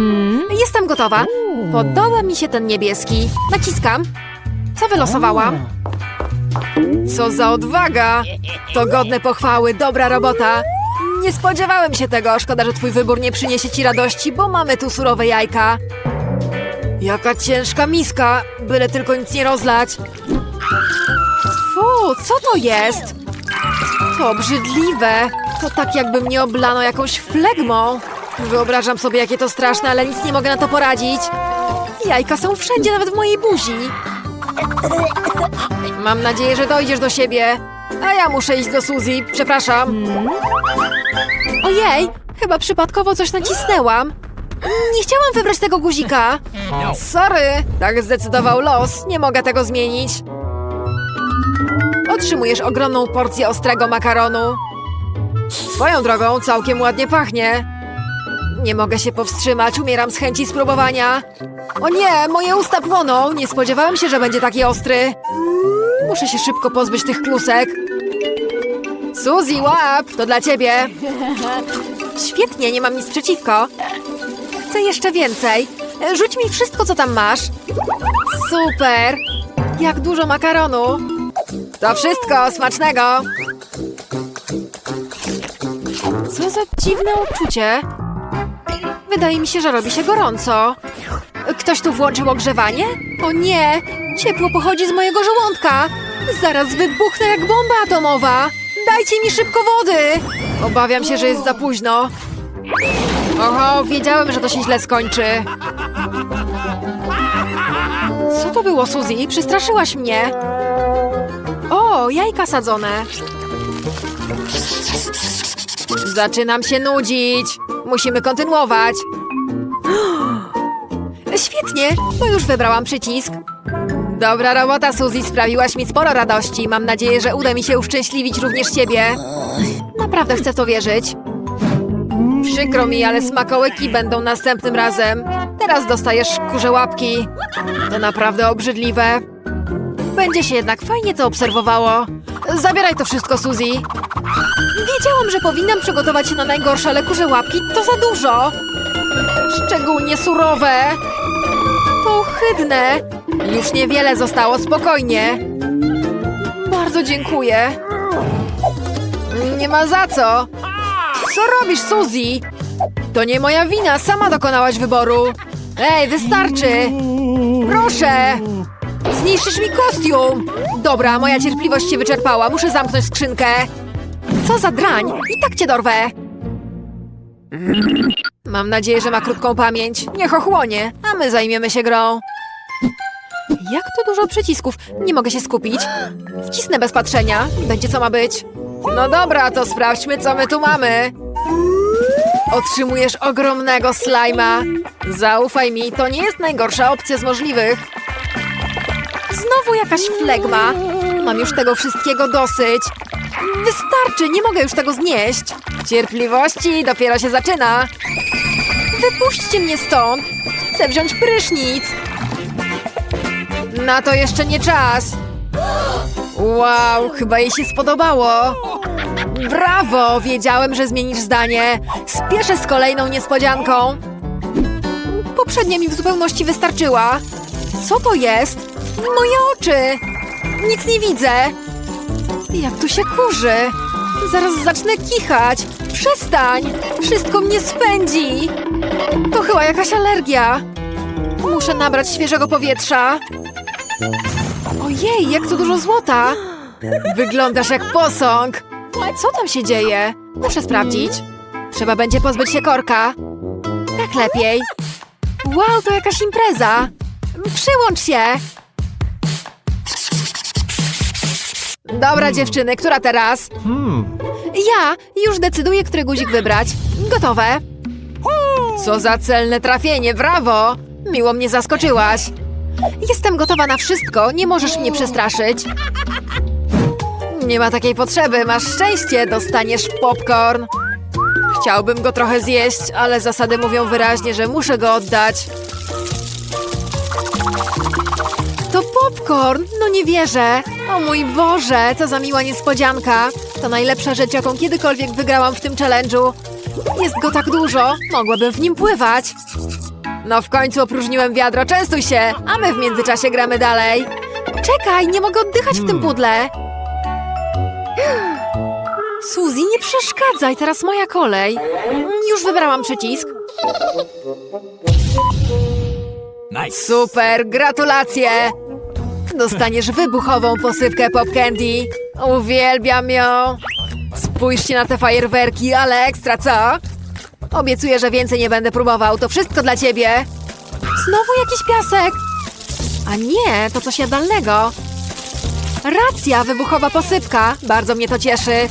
Hmm? Jestem gotowa. Podoba mi się ten niebieski. Naciskam. Co wylosowałam? Co za odwaga! To godne pochwały, dobra robota. Nie spodziewałem się tego. Szkoda, że twój wybór nie przyniesie ci radości, bo mamy tu surowe jajka. Jaka ciężka miska, byle tylko nic nie rozlać. Fu, co to jest? To obrzydliwe. To tak jakby mnie oblano jakąś flegmą. Wyobrażam sobie, jakie to straszne, ale nic nie mogę na to poradzić. Jajka są wszędzie, nawet w mojej buzi. Mam nadzieję, że dojdziesz do siebie. A ja muszę iść do Suzy, przepraszam. Ojej, chyba przypadkowo coś nacisnęłam. Nie chciałam wybrać tego guzika. Sorry, tak zdecydował los. Nie mogę tego zmienić. Otrzymujesz ogromną porcję ostrego makaronu. Swoją drogą całkiem ładnie pachnie. Nie mogę się powstrzymać, umieram z chęci spróbowania. O nie, moje usta płoną. Nie spodziewałem się, że będzie taki ostry. Muszę się szybko pozbyć tych klusek. Suzy, łap! To dla ciebie. Świetnie, nie mam nic przeciwko. Chcę jeszcze więcej. Rzuć mi wszystko, co tam masz. Super! Jak dużo makaronu. To wszystko, smacznego! Co za dziwne uczucie. Wydaje mi się, że robi się gorąco. Ktoś tu włączył ogrzewanie? O nie! Ciepło pochodzi z mojego żołądka! Zaraz wybuchnę jak bomba atomowa! Dajcie mi szybko wody! Obawiam się, że jest za późno. Oho, wiedziałem, że to się źle skończy. Co to było, Suzy? Przestraszyłaś mnie. O, jajka sadzone. Zaczynam się nudzić. Musimy kontynuować. Świetnie, bo już wybrałam przycisk. Dobra robota, Suzy, sprawiłaś mi sporo radości. Mam nadzieję, że uda mi się uszczęśliwić również ciebie. Naprawdę chcę to wierzyć. Przykro mi, ale smakołyki będą następnym razem. Teraz dostajesz kurze łapki. To naprawdę obrzydliwe. Będzie się jednak fajnie to obserwowało. Zabieraj to wszystko, Suzy. Wiedziałam, że powinnam przygotować się na najgorsze, ale kurze łapki to za dużo. Szczególnie surowe. To ohydne. Już niewiele zostało, spokojnie. Bardzo dziękuję. Nie ma za co. Co robisz, Suzy? To nie moja wina, sama dokonałaś wyboru. Ej, wystarczy. Proszę. Zniszczysz mi kostium. Dobra, moja cierpliwość się wyczerpała. Muszę zamknąć skrzynkę. Co za drań! I tak cię dorwę! Mam nadzieję, że ma krótką pamięć. Niech ochłonie, a my zajmiemy się grą. Jak to dużo przycisków? Nie mogę się skupić. Wcisnę bez patrzenia. Będzie co ma być. No dobra, to sprawdźmy, co my tu mamy. Otrzymujesz ogromnego slajma. Zaufaj mi, to nie jest najgorsza opcja z możliwych. Znowu jakaś flegma. Mam już tego wszystkiego dosyć. Wystarczy, nie mogę już tego znieść. Cierpliwości dopiero się zaczyna. Wypuśćcie mnie stąd. Chcę wziąć prysznic. Na to jeszcze nie czas. Wow, chyba jej się spodobało. Brawo, wiedziałem, że zmienisz zdanie. Spieszę z kolejną niespodzianką. Poprzednia mi w zupełności wystarczyła. Co to jest? Moje oczy! Nic nie widzę. Jak tu się kurzy. Zaraz zacznę kichać. Przestań! Wszystko mnie spędzi. To chyba jakaś alergia. Muszę nabrać świeżego powietrza. Ojej, jak tu dużo złota. Wyglądasz jak posąg. Co tam się dzieje? Muszę sprawdzić. Trzeba będzie pozbyć się korka. Tak lepiej. Wow, to jakaś impreza. Przyłącz się. Dobra, dziewczyny, która teraz? Ja już decyduję, który guzik wybrać. Gotowe. Co za celne trafienie, brawo! Miło mnie zaskoczyłaś. Jestem gotowa na wszystko, nie możesz mnie przestraszyć. Nie ma takiej potrzeby, masz szczęście, dostaniesz popcorn. Chciałbym go trochę zjeść, ale zasady mówią wyraźnie, że muszę go oddać. Popcorn! No nie wierzę! O mój Boże, co za miła niespodzianka! To najlepsza rzecz, jaką kiedykolwiek wygrałam w tym challenge'u. Jest go tak dużo, mogłabym w nim pływać. No w końcu opróżniłem wiadro, częstuj się, a my w międzyczasie gramy dalej. Czekaj, nie mogę oddychać w tym pudle. Suzy, nie przeszkadzaj, teraz moja kolej. Już wybrałam przycisk. Nice. Super, gratulacje! Dostaniesz wybuchową posypkę Pop Candy. Uwielbiam ją. Spójrzcie na te fajerwerki, ale ekstra, co? Obiecuję, że więcej nie będę próbował. To wszystko dla ciebie. Znowu jakiś piasek. A nie, to coś jadalnego. Racja, wybuchowa posypka. Bardzo mnie to cieszy.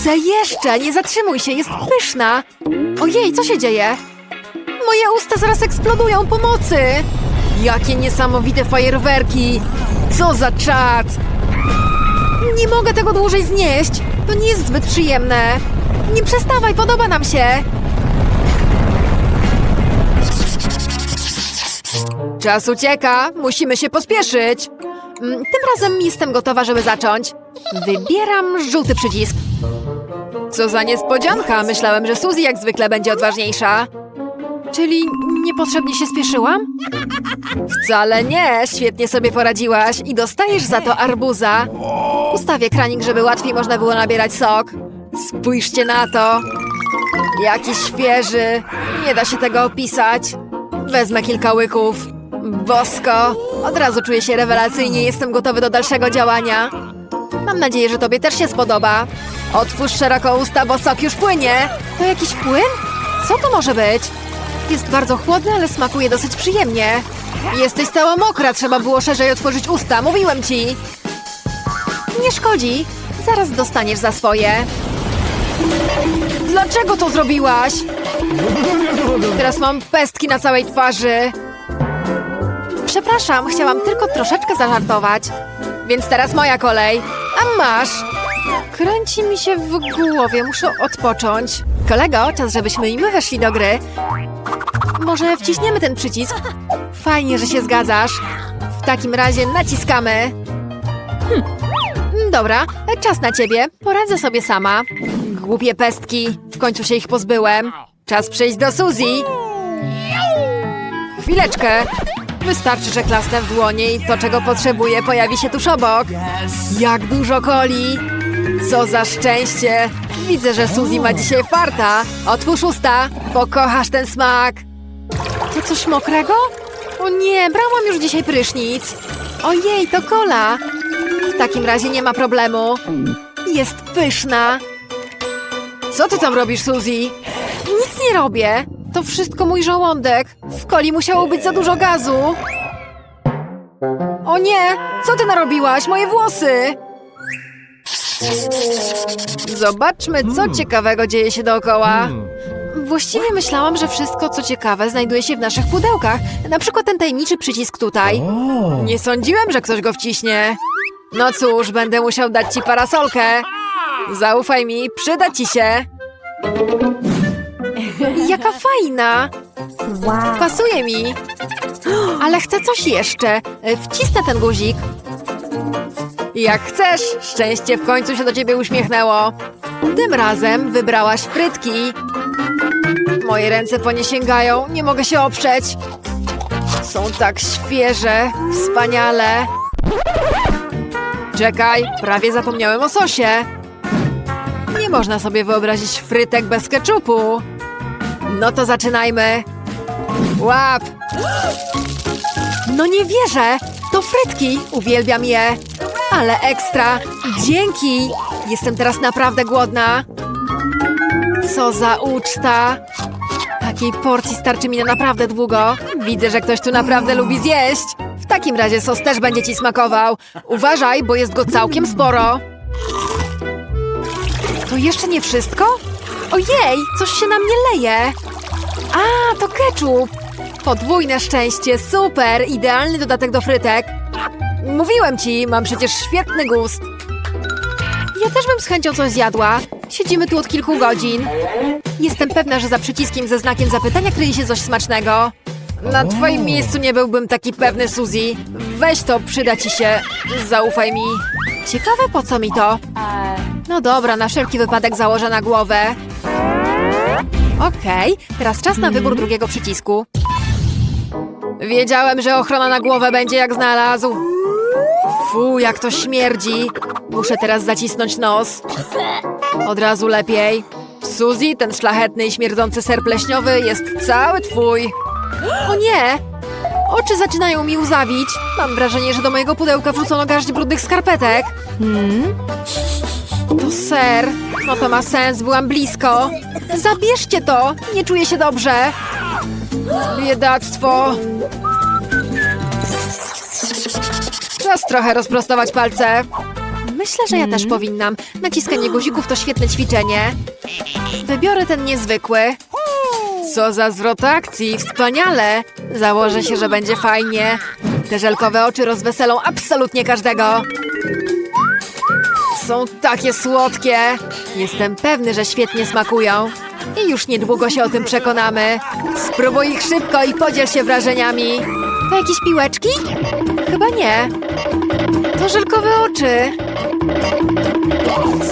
Chcę jeszcze, nie zatrzymuj się, jest pyszna. Ojej, co się dzieje? Moje usta zaraz eksplodują pomocy! Jakie niesamowite fajerwerki! Co za czad! Nie mogę tego dłużej znieść! To nie jest zbyt przyjemne! Nie przestawaj, podoba nam się! Czas ucieka, musimy się pospieszyć! Mm, Tym razem jestem gotowa, żeby zacząć. Wybieram żółty przycisk. Co za niespodzianka! Myślałem, że Suzy jak zwykle będzie odważniejsza. Czyli niepotrzebnie się spieszyłam? Wcale nie, świetnie sobie poradziłaś i dostajesz za to arbuza. Ustawię kranik, żeby łatwiej można było nabierać sok. Spójrzcie na to. Jaki świeży. Nie da się tego opisać. Wezmę kilka łyków. Bosko. Od razu czuję się rewelacyjnie, jestem gotowy do dalszego działania. Mam nadzieję, że tobie też się spodoba. Otwórz szeroko usta, bo sok już płynie. To jakiś płyn? Co to może być? Jest bardzo chłodny, ale smakuje dosyć przyjemnie. Jesteś cała mokra, trzeba było szerzej otworzyć usta, mówiłem ci. Nie szkodzi, zaraz dostaniesz za swoje. Dlaczego to zrobiłaś? Teraz mam pestki na całej twarzy. Przepraszam, chciałam tylko troszeczkę zażartować. Więc teraz moja kolej. A masz. Kręci mi się w głowie, muszę odpocząć. Kolego, czas, żebyśmy i my weszli do gry. Może wciśniemy ten przycisk? Fajnie, że się zgadzasz. W takim razie naciskamy. Hm. Dobra, czas na ciebie. Poradzę sobie sama. Głupie pestki. W końcu się ich pozbyłem. Czas przejść do Suzy. Chwileczkę. Wystarczy, że klasnę w dłonie i to, czego potrzebuję, pojawi się tuż obok. Jak dużo coli! Co za szczęście! Widzę, że Suzy ma dzisiaj farta. Otwórz usta, pokochasz ten smak. To coś mokrego? O nie, brałam już dzisiaj prysznic. Ojej, to kola. W takim razie nie ma problemu. Jest pyszna. Co ty tam robisz, Suzy? Nic nie robię. To wszystko mój żołądek. W coli musiało być za dużo gazu. O nie! Co ty narobiłaś? Moje włosy! Zobaczmy, co ciekawego dzieje się dookoła. Właściwie myślałam, że wszystko, co ciekawe, znajduje się w naszych pudełkach. Na przykład ten tajemniczy przycisk tutaj. Nie sądziłem, że ktoś go wciśnie. No cóż, będę musiał dać ci parasolkę. Zaufaj mi, przyda ci się. Jaka fajna! Pasuje mi. Ale chcę coś jeszcze. Wcisnę ten guzik. Jak chcesz, szczęście w końcu się do ciebie uśmiechnęło. Tym razem wybrałaś frytki. Moje ręce po nie sięgają, nie mogę się oprzeć. Są tak świeże, wspaniale. Czekaj, prawie zapomniałem o sosie. Nie można sobie wyobrazić frytek bez keczupu. No to zaczynajmy. Łap! No nie wierzę! To frytki! Uwielbiam je! Ale ekstra! Dzięki! Jestem teraz naprawdę głodna. Co za uczta! Takiej porcji starczy mi na naprawdę długo. Widzę, że ktoś tu naprawdę lubi zjeść. W takim razie sos też będzie ci smakował. Uważaj, bo jest go całkiem sporo. To jeszcze nie wszystko? Ojej, coś się na mnie leje. A, to ketchup. Podwójne szczęście, super, idealny dodatek do frytek. Mówiłem ci, mam przecież świetny gust. Ja też bym z chęcią coś zjadła. Siedzimy tu od kilku godzin. Jestem pewna, że za przyciskiem ze znakiem zapytania kryje się coś smacznego. Na twoim miejscu nie byłbym taki pewny, Suzy. Weź to, przyda ci się. Zaufaj mi. Ciekawe, po co mi to? No dobra, na wszelki wypadek założę na głowę. Okej, teraz czas na wybór drugiego przycisku. Wiedziałem, że ochrona na głowę będzie jak znalazł. Fu, jak to śmierdzi. Muszę teraz zacisnąć nos. Od razu lepiej. Suzy, ten szlachetny i śmierdzący ser pleśniowy jest cały twój. O nie! Oczy zaczynają mi łzawić. Mam wrażenie, że do mojego pudełka wrzucono garść brudnych skarpetek. Hmm? To ser. No to ma sens, byłam blisko. Zabierzcie to! Nie czuję się dobrze. Biedactwo. Czas trochę rozprostować palce. Myślę, że ja też powinnam. Naciskanie guzików to świetne ćwiczenie. Wybiorę ten niezwykły. Co za zwrot akcji, wspaniale! Założę się, że będzie fajnie. Te żelkowe oczy rozweselą absolutnie każdego. Są takie słodkie. Jestem pewny, że świetnie smakują. I już niedługo się o tym przekonamy. Spróbuj ich szybko i podziel się wrażeniami. To jakieś piłeczki? Chyba nie. To żelkowe oczy.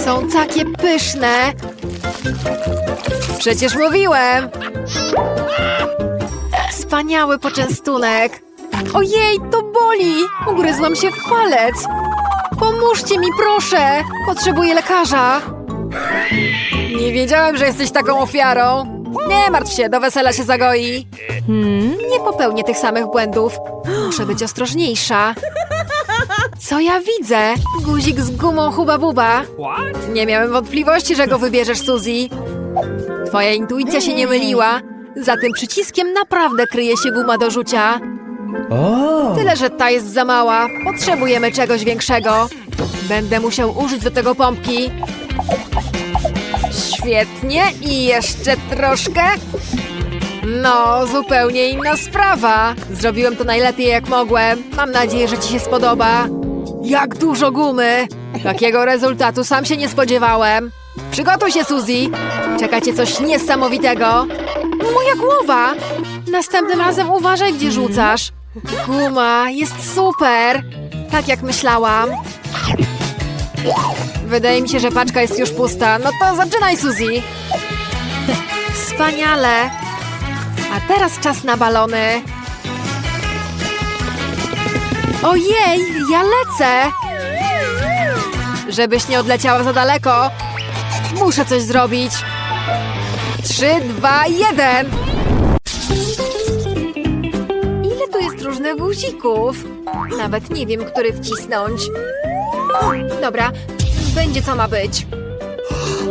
Są takie pyszne. Przecież mówiłem. Wspaniały poczęstunek. Ojej, to boli. Ugryzłam się w palec. Pomóżcie mi, proszę. Potrzebuję lekarza. Nie wiedziałem, że jesteś taką ofiarą. Nie martw się, do wesela się zagoi. Hmm, nie popełnię tych samych błędów. Muszę być ostrożniejsza. Co ja widzę? Guzik z gumą Huba Buba. What? Nie miałem wątpliwości, że go wybierzesz, Suzy. Twoja intuicja się nie myliła. Za tym przyciskiem naprawdę kryje się guma do rzucia. Tyle, że ta jest za mała. Potrzebujemy czegoś większego. Będę musiał użyć do tego pompki. Świetnie i jeszcze troszkę. No, zupełnie inna sprawa. Zrobiłem to najlepiej jak mogłem. Mam nadzieję, że ci się spodoba. Jak dużo gumy! Takiego rezultatu sam się nie spodziewałem. Przygotuj się, Suzy. Czeka cię coś niesamowitego. Moja głowa! Następnym razem uważaj, gdzie rzucasz. Guma jest super! Tak jak myślałam. Wydaje mi się, że paczka jest już pusta. No to zaczynaj, Suzy. Wspaniale. A teraz czas na balony. Ojej, ja lecę! Żebyś nie odleciała za daleko. Muszę coś zrobić. Trzy, dwa, jeden. Ile tu jest różnych guzików? Nawet nie wiem, który wcisnąć. Dobra, będzie co ma być.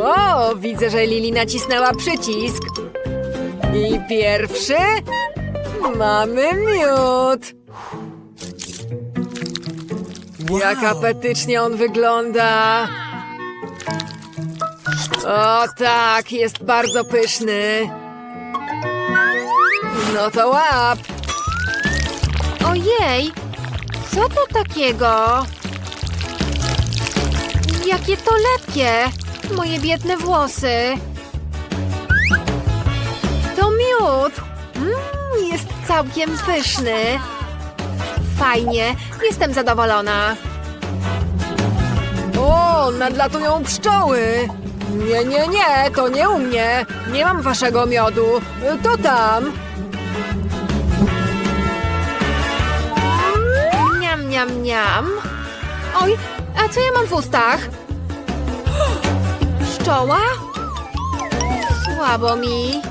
O, widzę, że Lili nacisnęła przycisk. I pierwszy? Mamy miód. Jak apetycznie on wygląda. O tak, jest bardzo pyszny. No to łap. Ojej, co to takiego? Jakie to lepkie! Moje biedne włosy. To miód. Mm, jest całkiem pyszny. Fajnie, jestem zadowolona. O, nadlatują pszczoły. Nie, nie, nie, to nie u mnie. Nie mam waszego miodu. To tam. Niam, niam, niam. Oj, a co ja mam w ustach? Pszczoła? Słabo mi.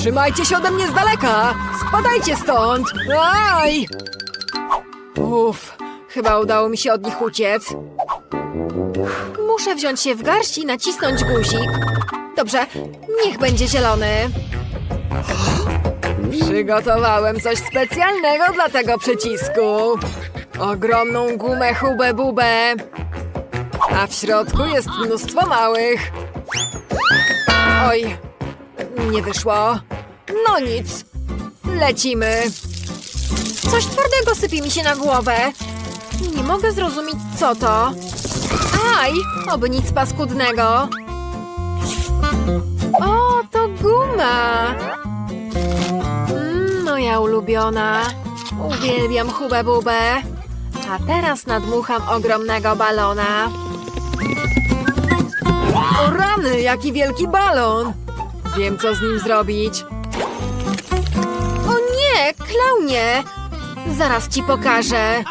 Trzymajcie się ode mnie z daleka! Spadajcie stąd! Aj! Uff, chyba udało mi się od nich uciec. Muszę wziąć się w garść i nacisnąć guzik. Dobrze, niech będzie zielony. Przygotowałem coś specjalnego dla tego przycisku. Ogromną gumę hubę bubę. A w środku jest mnóstwo małych. Oj, nie wyszło. No nic. Lecimy. Coś twardego sypie mi się na głowę. Nie mogę zrozumieć, co to. Aj, oby nic paskudnego. O, to guma. ulubiona. Uwielbiam hubę bubę. A teraz nadmucham ogromnego balona. O rany, jaki wielki balon! Wiem, co z nim zrobić. Klaunie! Zaraz ci pokażę.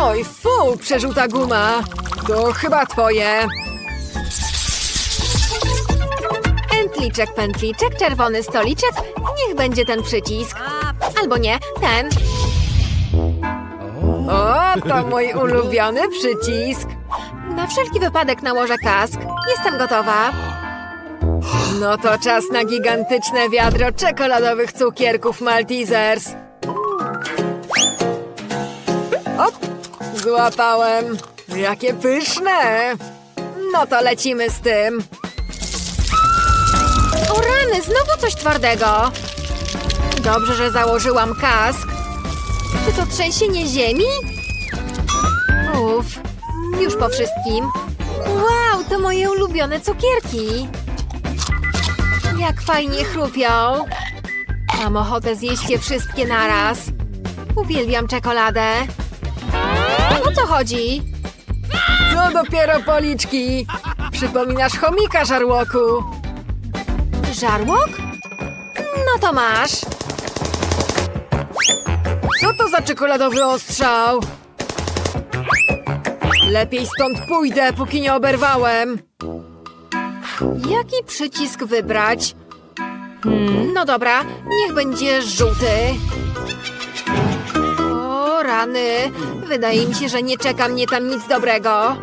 Oj, fu, przerzuta guma. To chyba twoje. Pętliczek, pętliczek, czerwony stoliczek. Niech będzie ten przycisk. Albo nie, ten. O, to mój ulubiony przycisk. Na wszelki wypadek nałożę kask. Jestem gotowa. No to czas na gigantyczne wiadro czekoladowych cukierków Maltesers. Złapałem. Jakie pyszne. No to lecimy z tym. O rany, znowu coś twardego. Dobrze, że założyłam kask. Czy to trzęsienie ziemi? Uff, już po wszystkim. Wow, to moje ulubione cukierki. Jak fajnie chrupią. Mam ochotę zjeść je wszystkie naraz. Uwielbiam czekoladę. O co chodzi? Co dopiero policzki? Przypominasz chomika, żarłoku. Żarłok? No to masz. Co to za czekoladowy ostrzał? Lepiej stąd pójdę, póki nie oberwałem. Jaki przycisk wybrać? Hmm, no dobra, niech będzie żółty. Rany. Wydaje mi się, że nie czeka mnie tam nic dobrego.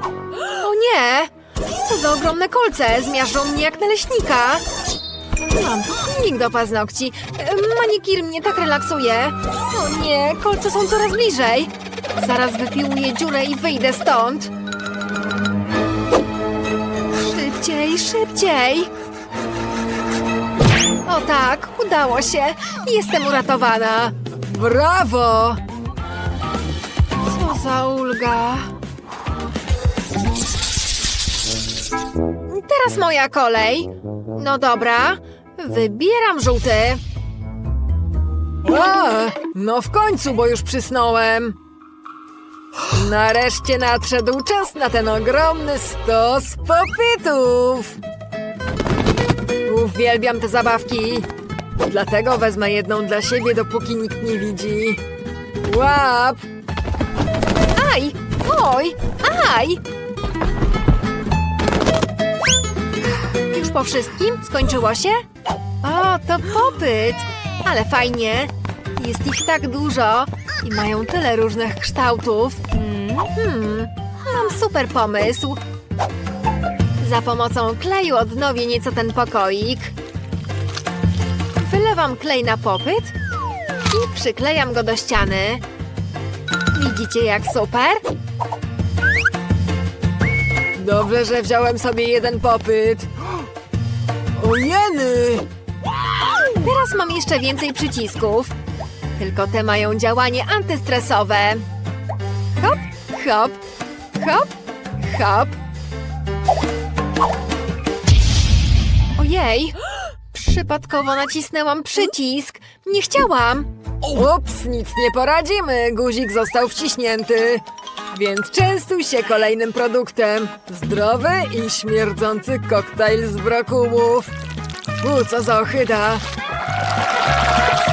O nie! Co za ogromne kolce! Zmiażdżą mnie jak naleśnika. Mamnik do paznokci. Manikir mnie tak relaksuje. O nie, kolce są coraz bliżej. Zaraz wypiłuję dziurę i wyjdę stąd. Szybciej, szybciej. O tak, udało się. Jestem uratowana. Brawo! Za ulga. Teraz moja kolej. No dobra, wybieram żółty. A, no w końcu, bo już przysnąłem. Nareszcie nadszedł czas na ten ogromny stos popytów. Uwielbiam te zabawki. Dlatego wezmę jedną dla siebie, dopóki nikt nie widzi. Łap! Aj! Oj! Aj! Już po wszystkim? Skończyło się? O, to popyt! Ale fajnie. Jest ich tak dużo i mają tyle różnych kształtów. Hmm, mam super pomysł. Za pomocą kleju odnowię nieco ten pokoik. Wylewam klej na popyt i przyklejam go do ściany. Widzicie jak super? Dobrze, że wziąłem sobie jeden popyt. Ojeny! Teraz mam jeszcze więcej przycisków. Tylko te mają działanie antystresowe. Hop, hop, hop, hop. Ojej! Przypadkowo nacisnęłam przycisk. Nie chciałam. Ups, nic nie poradzimy. Guzik został wciśnięty. Więc częstuj się kolejnym produktem. Zdrowy i śmierdzący koktajl z brokułów. Fu, co za ochyda.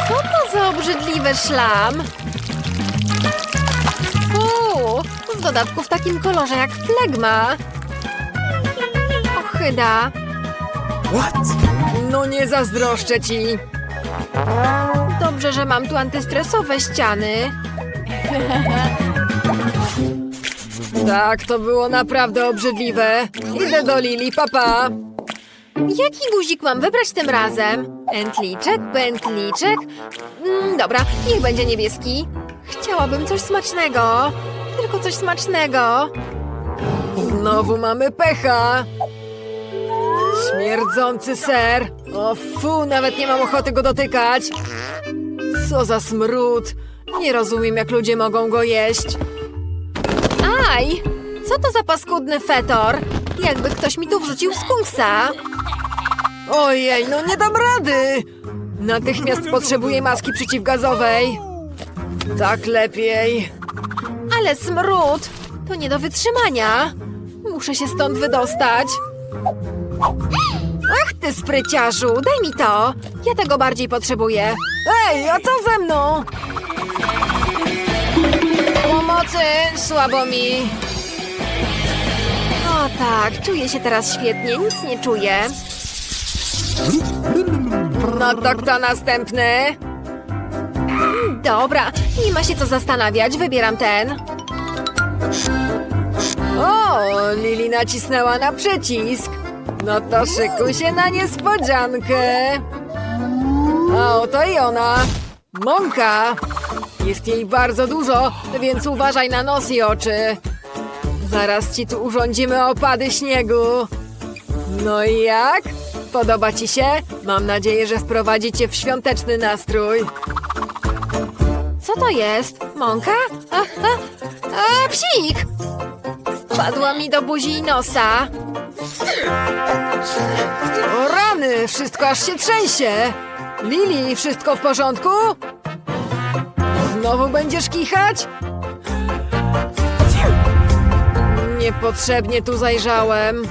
Co to za obrzydliwy szlam? Fu, w dodatku w takim kolorze jak flegma. Ochyda. What? No nie zazdroszczę ci. Dobrze, że mam tu antystresowe ściany. Tak, to było naprawdę obrzydliwe. Idę do Lili, papa. Jaki guzik mam wybrać tym razem? Pętliczek, pętliczek. Mm, dobra, niech będzie niebieski. Chciałabym coś smacznego. Tylko coś smacznego. Znowu mamy pecha. Śmierdzący ser. O fu, nawet nie mam ochoty go dotykać. Co za smród. Nie rozumiem, jak ludzie mogą go jeść. Aj! Co to za paskudny fetor? Jakby ktoś mi tu wrzucił skunksa. Ojej, no nie dam rady! Natychmiast potrzebuję maski przeciwgazowej. Tak lepiej. Ale smród! To nie do wytrzymania. Muszę się stąd wydostać. Ach, ty spryciarzu, daj mi to. Ja tego bardziej potrzebuję. Ej, a co ze mną? Pomocy, słabo mi. O tak, czuję się teraz świetnie, nic nie czuję. No to kto następny? Dobra, nie ma się co zastanawiać, wybieram ten. O, Lili nacisnęła na przycisk. No to szykuj się na niespodziankę. A oto i ona. Mąka. Jest jej bardzo dużo, więc uważaj na nos i oczy. Zaraz ci tu urządzimy opady śniegu. No i jak? Podoba ci się? Mam nadzieję, że wprowadzi cię w świąteczny nastrój. Co to jest? Mąka? A, a, a, psik! Wpadła mi do buzi i nosa. O rany, wszystko aż się trzęsie. Lili, wszystko w porządku? Znowu będziesz kichać? Niepotrzebnie tu zajrzałem.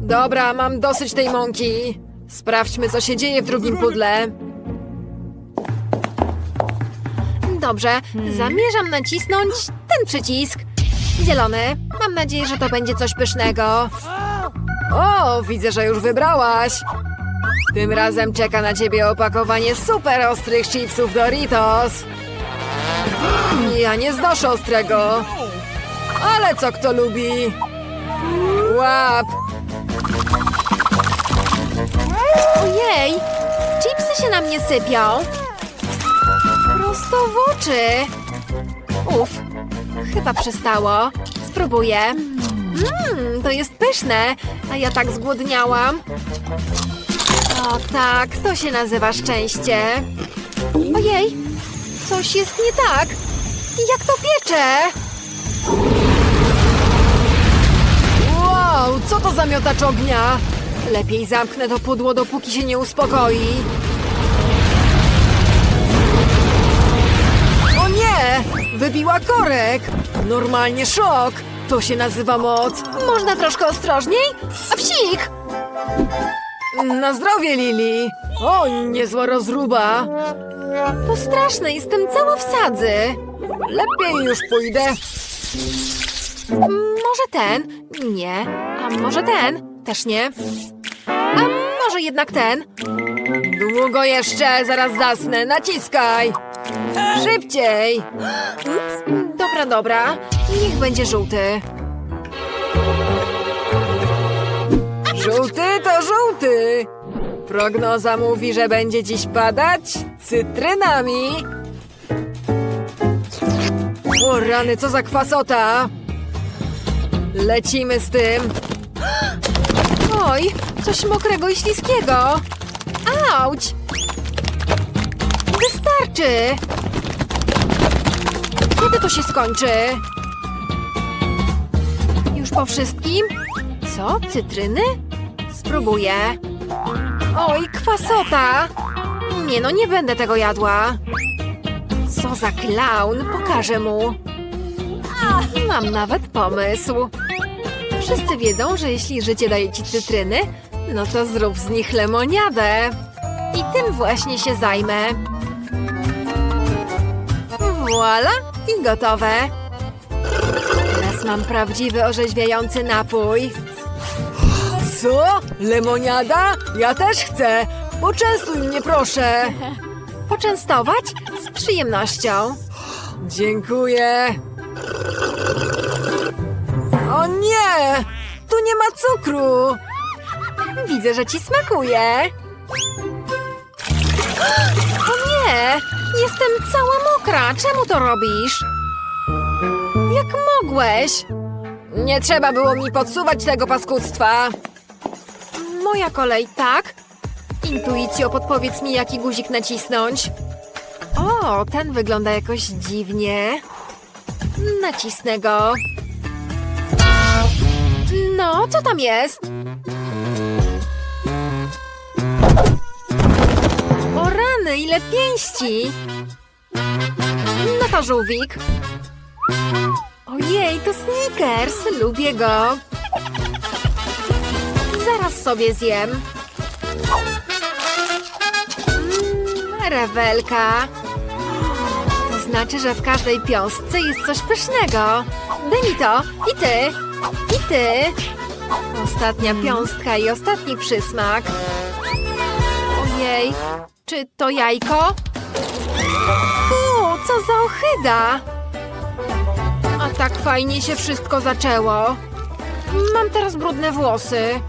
Dobra, mam dosyć tej mąki. Sprawdźmy, co się dzieje w drugim pudle. Dobrze, zamierzam nacisnąć ten przycisk. Zielony. Mam nadzieję, że to będzie coś pysznego. O, widzę, że już wybrałaś. Tym razem czeka na ciebie opakowanie super ostrych chipsów Doritos. Ja nie znoszę ostrego. Ale co kto lubi? Łap! Ojej! Chipsy się na mnie sypią. Prosto w oczy. Uf, chyba przestało. Spróbuję. Mmm, to jest pyszne, a ja tak zgłodniałam. O tak, to się nazywa szczęście. Ojej, coś jest nie tak. Jak to piecze? Wow, co to za miotacz ognia? Lepiej zamknę to pudło, dopóki się nie uspokoi. Wybiła korek! Normalnie szok! To się nazywa moc. Można troszkę ostrożniej? A psik! Na zdrowie, Lili! O, niezła rozruba! To straszne, jestem cała w sadzy. Lepiej już pójdę. Może ten? Nie. A może ten? Też nie. A może jednak ten? Długo jeszcze, zaraz zasnę. Naciskaj! Szybciej! Ups. Dobra, dobra. Niech będzie żółty. Żółty to żółty! Prognoza mówi, że będzie dziś padać cytrynami. O rany, co za kwasota! Lecimy z tym. Oj, coś mokrego i śliskiego. Auć! Wystarczy! Kiedy to się skończy? Już po wszystkim? Co? Cytryny? Spróbuję. Oj, kwasota! Nie no, nie będę tego jadła. Co za klaun, pokażę mu. Mam nawet pomysł. Wszyscy wiedzą, że jeśli życie daje ci cytryny, no to zrób z nich lemoniadę. I tym właśnie się zajmę. Voila! I gotowe. Teraz mam prawdziwy orzeźwiający napój. Co? Lemoniada? Ja też chcę. Poczęstuj mnie, proszę. Poczęstować? Z przyjemnością. Dziękuję. O nie! Tu nie ma cukru. Widzę, że ci smakuje. O nie! Jestem cała mokra. Czemu to robisz? Jak mogłeś? Nie trzeba było mi podsuwać tego paskudztwa. Moja kolej, tak? Intuicjo, podpowiedz mi, jaki guzik nacisnąć. O, ten wygląda jakoś dziwnie. Nacisnę go. No, co tam jest? O rany, ile pięści! No to żółwik. Ojej, to Snickers. Lubię go. Zaraz sobie zjem. Mm, rewelka. To znaczy, że w każdej piąstce jest coś pysznego. Daj mi to. I ty. I ty. Ostatnia piąstka i ostatni przysmak. Ojej, czy to jajko? Fu, co za ohyda! A tak fajnie się wszystko zaczęło. Mam teraz brudne włosy.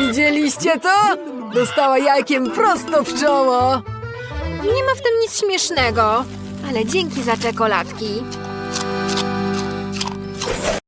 Widzieliście to? Dostała jajkiem prosto w czoło. Nie ma w tym nic śmiesznego, ale dzięki za czekoladki.